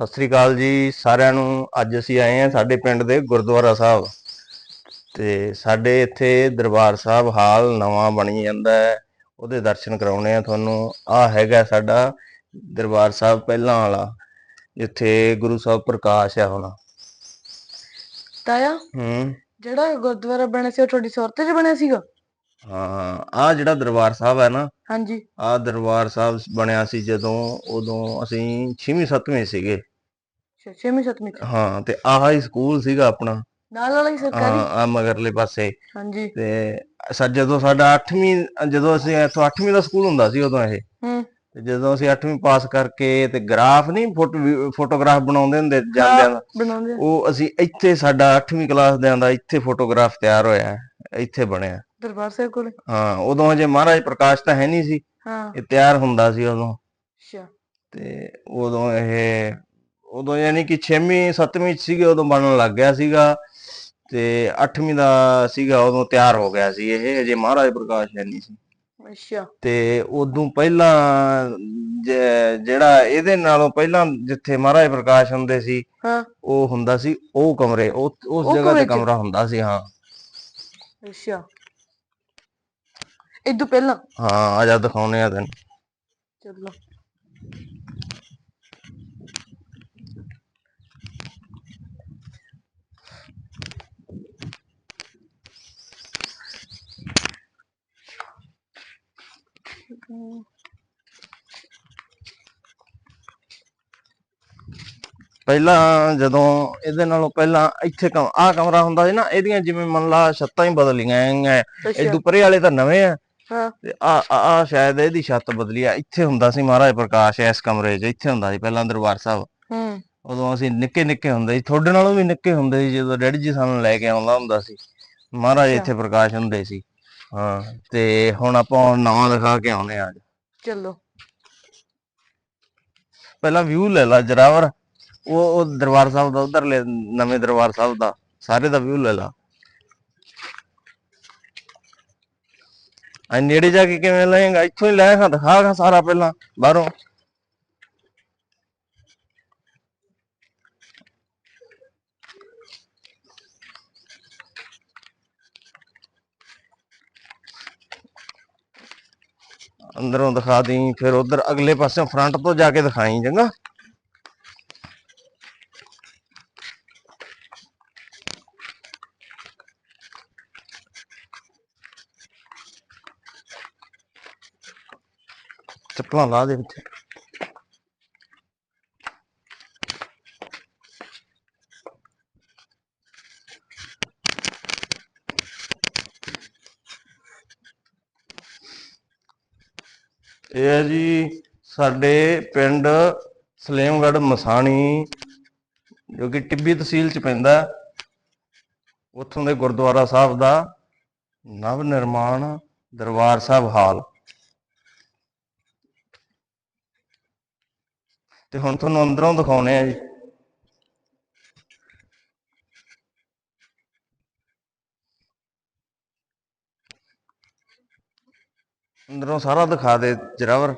ਸਤਿ ਸ੍ਰੀ ਅਕਾਲ ਜੀ ਸਾਰਿਆਂ ਨੂੰ। ਅੱਜ ਅਸੀਂ ਆਏ ਹਾਂ ਸਾਡੇ ਪਿੰਡ ਦੇ ਗੁਰਦੁਆਰਾ ਸਾਹਿਬ। ਤੇ ਸਾਡੇ ਇੱਥੇ ਦਰਬਾਰ ਸਾਹਿਬ ਹਾਲ ਨਵਾਂ ਬਣੀ ਜਾਂਦਾ ਹੈ। ਉਹਦੇ ਦਰਸ਼ਨ ਕਰਾਉਣੇ ਆ ਤੁਹਾਨੂੰ। ਆ ਹੈਗਾ ਸਾਡਾ ਦਰਬਾਰ ਸਾਹਿਬ ਪਹਿਲਾਂ ਵਾਲਾ ਜਿੱਥੇ ਗੁਰੂ ਸਾਹਿਬ ਪ੍ਰਕਾਸ਼ ਆ ਹੁਣ। ਤਾਇਆ ਹੂੰ। ਜਿਹੜਾ ਗੁਰਦੁਆਰਾ ਬਣਿਆ ਸੀ ਉਹ ਤੁਹਾਡੀ ਸੁਰਤ 'ਚ ਬਣਿਆ ਸੀਗਾ? ਹਾਂ ਆ ਜਿਹੜਾ ਦਰਬਾਰ ਸਾਹਿਬ ਹੈ ਨਾ ਹਾਂਜੀ। ਆ ਦਰਬਾਰ ਸਾਹਿਬ ਬਣਿਆ ਸੀ ਜਦੋਂ ਉਦੋਂ ਅਸੀਂ 6ਵੀਂ 7ਵੀਂ ਸੀਗੇ। ਅੱਛਾ, ਛੇਵੀਂ ਸੱਤਵੀਂ 'ਚ। ਹਾਂ ਤੇ ਆਹ ਹੀ ਸਕੂਲ ਸੀਗਾ ਆਪਣਾ। ਨਾਲ ਵਾਲਾ ਹੀ ਸਰਕਾਰੀ? ਹਾਂ ਆ ਮਗਰਲੇ ਪਾਸੇ। ਹਾਂਜੀ। ਤੇ ਸਾ ਜਦੋਂ ਸਾਡਾ 8ਵੀਂ ਜਦੋਂ ਅਸੀਂ ਇੱਥੋਂ 8ਵੀਂ ਦਾ ਸਕੂਲ ਹੁੰਦਾ ਸੀ ਉਦੋਂ ਇਹ। ਹੂੰ। ਤੇ ਜਦੋਂ ਅਸੀਂ 8ਵੀਂ ਪਾਸ ਕਰਕੇ ਤੇ ਗ੍ਰਾਫ ਨਹੀਂ ਫੋਟੋਗ੍ਰਾਫ ਬਣਾਉਂਦੇ ਹੁੰਦੇ ਜਾਂਦਿਆਂ ਦਾ। ਬਣਾਉਂਦੇ। ਉਹ ਅਸੀਂ ਇੱਥੇ ਸਾਡਾ 8ਵੀਂ ਕਲਾਸ ਦੇ ਆਂਦਾ ਇੱਥੇ ਫੋਟੋਗ੍ਰਾਫ ਤਿਆਰ ਹੋਇਆ ਇੱਥੇ ਬਣਿਆ। ਦਰਬਾਰ ਸਾਹਿਬ ਕੋਲੇ? ਹਾਂ ਉਦੋਂ ਹਜੇ ਮਹਾਰਾਜ ਪ੍ਰਕਾਸ਼ ਤਾਂ ਹੈ ਨਹੀਂ ਸੀ। ਹਾਂ। ਇਹ ਤਿਆਰ ਹੁੰਦਾ ਸੀ ਉਦੋਂ। ਅੱਛਾ। ਤੇ ਉਦੋਂ ਇਹ ਉਦੋਂ ਯਾਨੀ ਕਿ 6ਵੀਂ 7ਵੀਂ ਚ ਸੀਗੇ ਉਦੋਂ ਬਣਨ ਲੱਗ ਗਿਆ ਸੀਗਾ ਤੇ 8ਵੀਂ ਦਾ ਸੀਗਾ ਉਦੋਂ ਤਿਆਰ ਹੋ ਗਿਆ ਸੀ ਇਹ ਅਜੇ ਮਹਾਰਾਜ ਪ੍ਰਕਾਸ਼ ਹੈ ਨਹੀਂ ਸੀ। ਅੱਛਾ। ਤੇ ਉਦੋਂ ਪਹਿਲਾਂ ਜਿਹੜਾ ਇਹਦੇ ਨਾਲੋਂ ਪਹਿਲਾਂ ਜਿੱਥੇ ਮਹਾਰਾਜ ਪ੍ਰਕਾਸ਼ ਹੁੰਦੇ ਸੀ ਹਾਂ। ਉਹ ਹੁੰਦਾ ਸੀ ਉਹ ਕਮਰੇ ਉਹ ਉਸ ਜਗ੍ਹਾ ਤੇ? ਕਮਰਾ ਹੁੰਦਾ ਸੀ ਹਾਂ। ਅੱਛਾ। ਇਦੋਂ ਪਹਿਲਾਂ? ਹਾਂ ਆ ਜਾ ਦਿਖਾਉਨੇ ਆ ਤੈਨੂੰ। ਚਲੋ। ਪਹਿਲਾਂ ਜਦੋਂ ਇਹਦੇ ਨਾਲੋਂ ਪਹਿਲਾਂ ਇੱਥੇ ਆ ਕਮਰਾ ਹੁੰਦਾ ਸੀ ਨਾ ਇਹਦੀਆਂ ਜਿਵੇਂ ਮੰਨ ਲਾ ਛੱਤਾਂ ਹੀ ਬਦਲੀਆਂ ਗਈਆਂ ਅੱਛਾ। ਇਦੋਂ ਪਰੇ ਵਾਲੇ ਤਾਂ ਨਵੇਂ ਆ ਹਾਂ। ਤੇ ਆ ਆ ਸ਼ਾਇਦ ਇਹਦੀ ਛੱਤ ਬਦਲੀ ਆ। ਇੱਥੇ ਹੁੰਦਾ ਸੀ ਮਹਾਰਾਜ ਪ੍ਰਕਾਸ਼ ਇਸ ਕਮਰੇ 'ਚ। ਇੱਥੇ ਹੁੰਦਾ ਸੀ ਪਹਿਲਾਂ ਦਰਬਾਰ ਸਾਹਿਬ। ਹੂੰ। ਉਦੋਂ ਅਸੀਂ ਨਿੱਕੇ ਨਿੱਕੇ ਹੁੰਦੇ ਸੀ। ਤੁਹਾਡੇ ਨਾਲੋਂ ਵੀ ਨਿੱਕੇ ਹੁੰਦੇ ਸੀ ਜਦੋਂ ਡੈਡੀ ਜੀ ਸਾਨੂੰ ਲੈ ਕੇ ਆਉਂਦਾ ਹੁੰਦਾ ਸੀ। ਮਹਾਰਾਜ। ਇੱਥੇ ਪ੍ਰਕਾਸ਼ ਹੁੰਦੇ ਸੀ। ਹਾਂ ਤੇ ਹੁਣ ਆਪਾਂ ਨਵਾਂ ਦਿਖਾ ਕੇ ਆਉਨੇ ਆ ਚਲੋ। ਪਹਿਲਾਂ ਵਿਊ ਲੈ ਲਾ ਜਰਾਵਰ ਉਹ ਉਹ ਦਰਬਾਰ ਸਾਹਿਬ ਦਾ ਉਧਰ ਨਵੇਂ ਦਰਬਾਰ ਸਾਹਿਬ ਦਾ ਸਾਰੇ ਦਾ ਵਿਊ ਲੈ ਲਾ। ਆ ਨੇੜੇ ਜਾ ਕੇ ਕਿਵੇਂ ਲਏਗਾ? ਇੱਥੋਂ ਹੀ ਲੈ ਖਾ ਦਿਖਾ ਖਾ ਸਾਰਾ ਪਹਿਲਾਂ ਬਾਹਰੋਂ। ਅੰਦਰੋਂ ਦਿਖਾ ਦੀ ਫਿਰ ਉਧਰ ਅਗਲੇ ਪਾਸੇ ਫਰੰਟ ਤੋਂ ਜਾ ਕੇ ਦਿਖਾਈ, ਚੰਗਾ। ਚੱਪਲਾਂ ਲਾ ਦੇ ਵਿੱਚ। ਇਹ ਹੈ ਜੀ ਸਾਡੇ ਪਿੰਡ ਸਲੇਮਗੜ੍ਹ ਮਸਾਣੀ, ਜੋ ਕਿ ਟਿੱਬੀ ਤਹਿਸੀਲ ਚ ਪੈਂਦਾ ਉੱਥੋਂ ਦੇ ਗੁਰਦੁਆਰਾ ਸਾਹਿਬ ਦਾ ਨਵ ਨਿਰਮਾਣ ਦਰਬਾਰ ਸਾਹਿਬ ਹਾਲ। ਤੇ ਹੁਣ ਤੁਹਾਨੂੰ ਅੰਦਰੋਂ ਦਿਖਾਉਣੇ ਆ ਜੀ। ਅੰਦਰੋਂ ਸਾਰਾ ਦਿਖਾ ਦੇ ਜਰਾਵਰ।